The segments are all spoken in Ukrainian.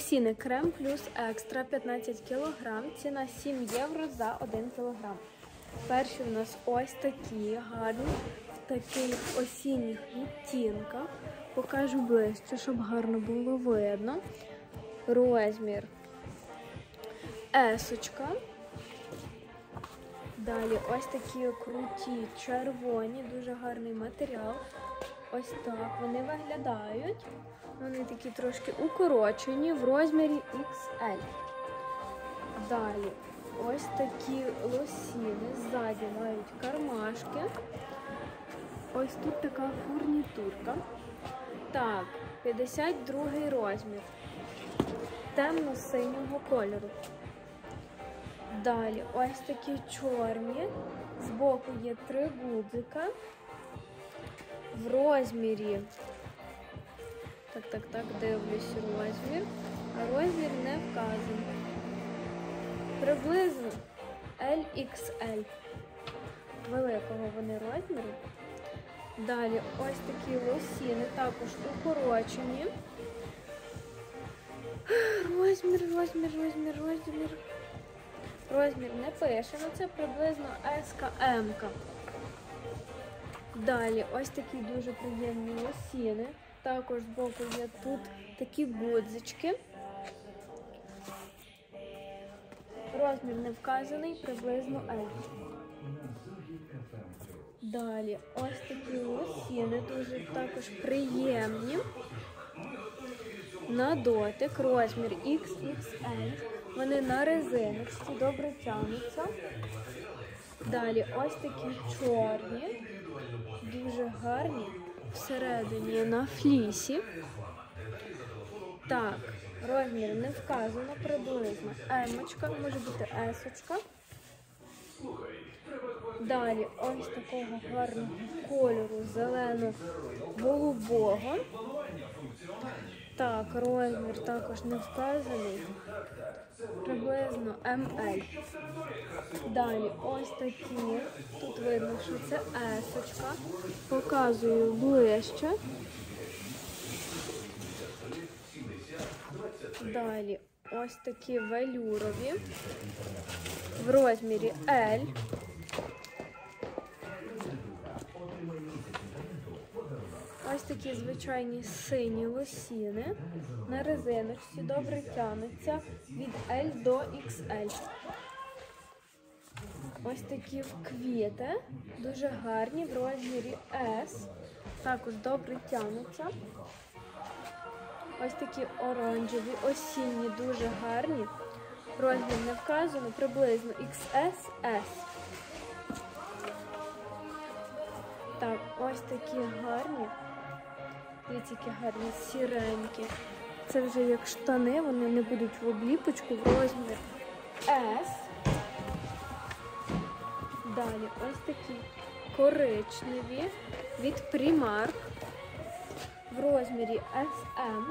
Сіни крем плюс екстра 15 кг, ціна 7 євро за 1 кг. Перші у нас ось такі гарні, в таких осінніх відтінках. Покажу ближче, щоб гарно було видно. Розмір есочка. Далі ось такі круті червоні, дуже гарний матеріал. Ось так вони виглядають. Вони такі трошки укорочені в розмірі XL. Далі ось такі лосіни. Ззаді мають кармашки. Ось тут така фурнітурка. Так, 52 розмір. Темно-синього кольору. Далі ось такі чорні. Збоку є три гудзика. В розмірі. Так, так, так, дивлюсь розмір. А розмір не вказаний. Приблизно LXL. Великого вони розміру. Далі ось такі лосіни, також укорочені. Розмір, розмір, розмір, розмір. Розмір не пише, але це приблизно СКМ. Далі ось такі дуже приємні лосіни. Також збоку є тут такі будзички. Розмір не вказаний, приблизно L. Далі ось такі лосіни, дуже також приємні. На дотик, розмір XXL. Вони на резиночці, добре тягнуться. Далі ось такі чорні, дуже гарні всередині на флісі. Так, розмір не вказано приблизно. Емочка, може бути есочка. Далі ось такого гарного кольору зелено-голубого. Так, розмір також не вказаний. Приблизно МЛ. Далі ось такі. Тут видно, що це есочка. Показую ближче. Далі ось такі велюрові. В розмірі L. Ось такі звичайні сині лосіни. На резиночці добре тянуться від L до XL. Ось такі квіти, дуже гарні в розмірі S. Також добре тянуться. Ось такі оранжеві, осінні, дуже гарні. Розмір не вказано, приблизно XSS. Так, ось такі гарні. Дивіться, гарні сіренькі. Це вже як штани, вони не будуть в обліпочку в розмір S. Далі ось такі коричневі від Primark в розмірі SM.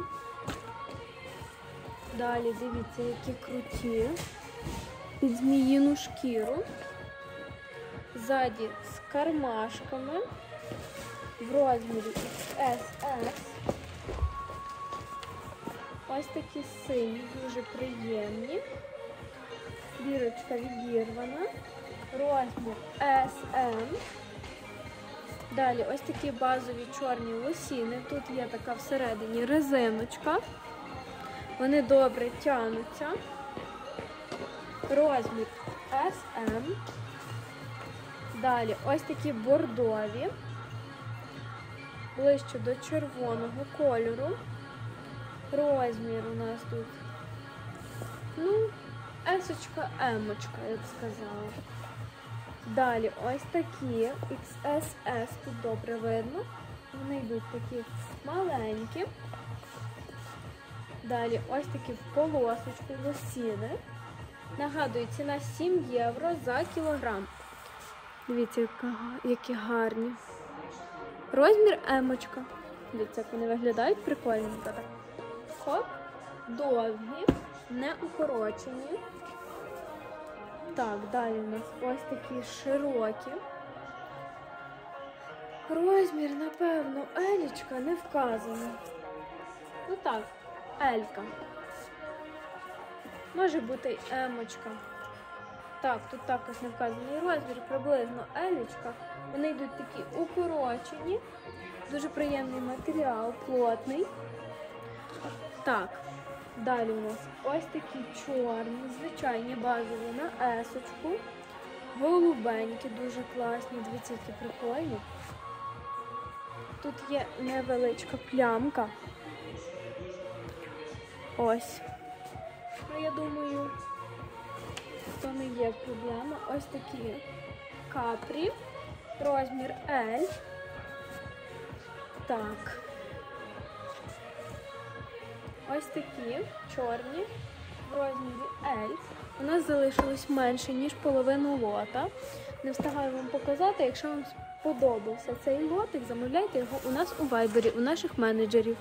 Далі дивіться, які круті. Під зміїну шкіру. Ззаді з кармашками в розмірі XSS. Ось такі сині, дуже приємні. Бірочка відірвана. Розмір SM. Далі ось такі базові чорні лосіни. Тут є така всередині резиночка. Вони добре тягнуться. Розмір SM. Далі ось такі бордові, ближче до червоного кольору. Розмір у нас тут, ну, есочка, емочка, я б сказала. Далі ось такі XSS, тут добре видно. Вони йдуть такі маленькі. Далі ось такі в полосочку лосіни. Нагадую, ціна 7 євро за кілограм. Дивіться, які гарні. Розмір емочка. Дивіться, як вони виглядають прикольненько. так. Хоп, довгі, не укорочені. Так, далі у нас ось такі широкі. Розмір, напевно, елічка не вказано. Ну так, елька. Може бути й емочка. Так, тут також не вказаний розмір, приблизно елічка. Вони йдуть такі укорочені, дуже приємний матеріал, плотний. Так, далі у нас ось такі чорні, звичайні базові на есочку. Голубенькі, дуже класні, дивіться, які прикольні. Тут є невеличка плямка. Ось. Ну, я думаю, то не є проблема. Ось такі капрі, розмір L. Так. Ось такі чорні в розмірі L. У нас залишилось менше, ніж половину лота. Не встигаю вам показати. Якщо вам сподобався цей лотик, замовляйте його у нас у вайбері, у наших менеджерів.